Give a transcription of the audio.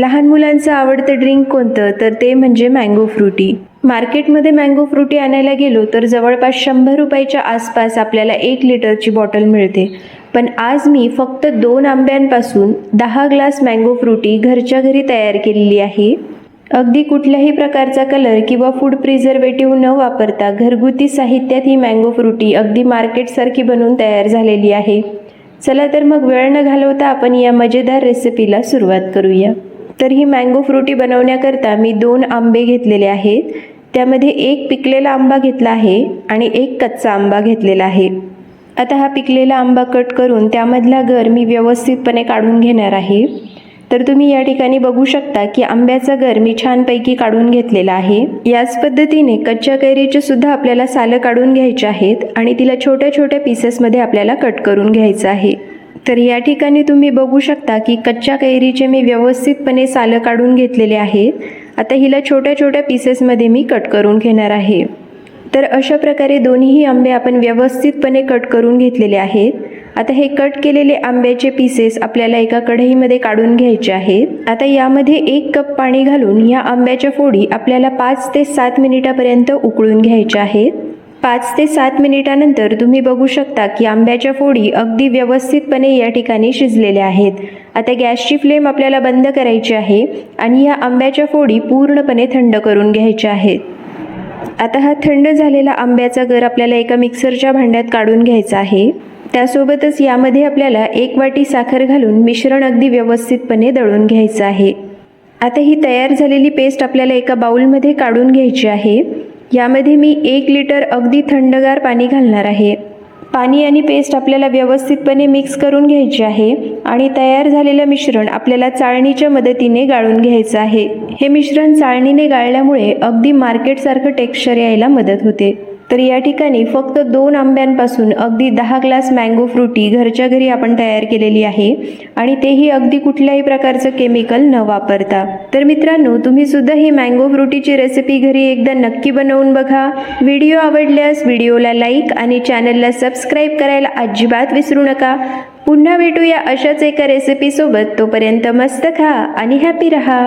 लहान मुलांचं आवडतं ड्रिंक कोणतं? तर ते म्हणजे मँगो फ्रुटी मार्केटमध्ये मँगो फ्रुटी आणायला गेलो तर जवळपास शंभर रुपयाच्या आसपास आपल्याला एक लिटरची बॉटल मिळते. पण आज मी फक्त दोन आंब्यांपासून दहा ग्लास मँगो फ्रुटी घरच्या घरी तयार केलेली आहे. अगदी कुठल्याही प्रकारचा कलर किंवा फूड प्रिझर्वेटिव्ह न वापरता घरगुती साहित्यात ही मँगो फ्रुटी अगदी मार्केटसारखी बनवून तयार झालेली आहे. चला तर मग वेळ न घालवता आपण या मजेदार रेसिपीला सुरुवात करूया. तर ही मँगो फ्रुटी बनवण्याकरता मी दोन आंबे घेतलेले आहेत. त्यामध्ये एक पिकलेला आंबा घेतला आहे आणि एक कच्चा आंबा घेतलेला आहे. आता हा पिकलेला आंबा कट करून त्यामधला गर मी व्यवस्थितपणे काढून घेणार आहे. तर तुम्ही या ठिकाणी बघू शकता की आंब्याचा गर मी छानपैकी काढून घेतलेला आहे. याच पद्धतीने कच्च्या कैरीचे सुद्धा आपल्याला सालं काढून घ्यायचे आहेत आणि तिला छोट्या छोट्या पीसेसमध्ये आपल्याला कट करून घ्यायचं आहे. तर या ठिकाणी तुम्ही बघू शकता की कच्च्या कैरीचे मी व्यवस्थितपणे सालं काढून घेतलेले आहेत. आता हिला छोट्या छोट्या पीसेसमध्ये मी कट करून घेणार आहे. तर अशा प्रकारे दोन्हीही आंबे आपण व्यवस्थितपणे कट करून घेतलेले आहेत. आता हे कट केलेले आंब्याचे पीसेस आपल्याला एका कढईमध्ये काढून घ्यायचे आहेत. आता यामध्ये एक कप पाणी घालून या आंब्याच्या फोडी आपल्याला पाच ते सात मिनिटापर्यंत उकळून घ्यायच्या आहेत. पाच ते सात मिनिटानंतर तुम्ही बघू शकता की आंब्याच्या फोडी अगदी व्यवस्थितपणे या ठिकाणी शिजलेल्या आहेत. आता गॅसची फ्लेम आपल्याला बंद करायची आहे आणि या आंब्याच्या फोडी पूर्णपणे थंड करून घ्यायच्या आहेत. आता हा थंड झालेला आंब्याचा गर आपल्याला एका मिक्सरच्या भांड्यात काढून घ्यायचा आहे. त्यासोबतच यामध्ये आपल्याला एक वाटी साखर घालून मिश्रण अगदी व्यवस्थितपणे दळून घ्यायचं आहे. आता ही तयार झालेली पेस्ट आपल्याला एका बाऊलमध्ये काढून घ्यायची आहे. यामध्ये मी एक लिटर अगदी थंडगार पाणी घालणार आहे. पाणी आणि पेस्ट आपल्याला व्यवस्थितपणे मिक्स करून घ्यायचे आहे आणि तयार झालेलं मिश्रण आपल्याला चाळणीच्या मदतीने गाळून घ्यायचं आहे. हे मिश्रण चाळणीने गाळल्यामुळे अगदी मार्केटसारखं टेक्स्चर यायला मदत होते. तर या ठिकाणी फक्त दोन आंब्यांपासून अगदी दहा ग्लास मँगो फ्रुटी घरच्या घरी आपण तयार केलेली आहे. आणि तेही अगदी कुठल्याही प्रकारचं केमिकल न वापरता. तर मित्रांनो तुम्ही सुद्धा ही मँगो फ्रुटीची रेसिपी घरी एकदा नक्की बनवून बघा. व्हिडिओ आवडल्यास व्हिडिओला लाईक आणि चॅनलला सबस्क्राईब करायला अजिबात विसरू नका. पुन्हा भेटूया अशाच एका रेसिपीसोबत तोपर्यंत मस्त खा आणि हॅपी रहा.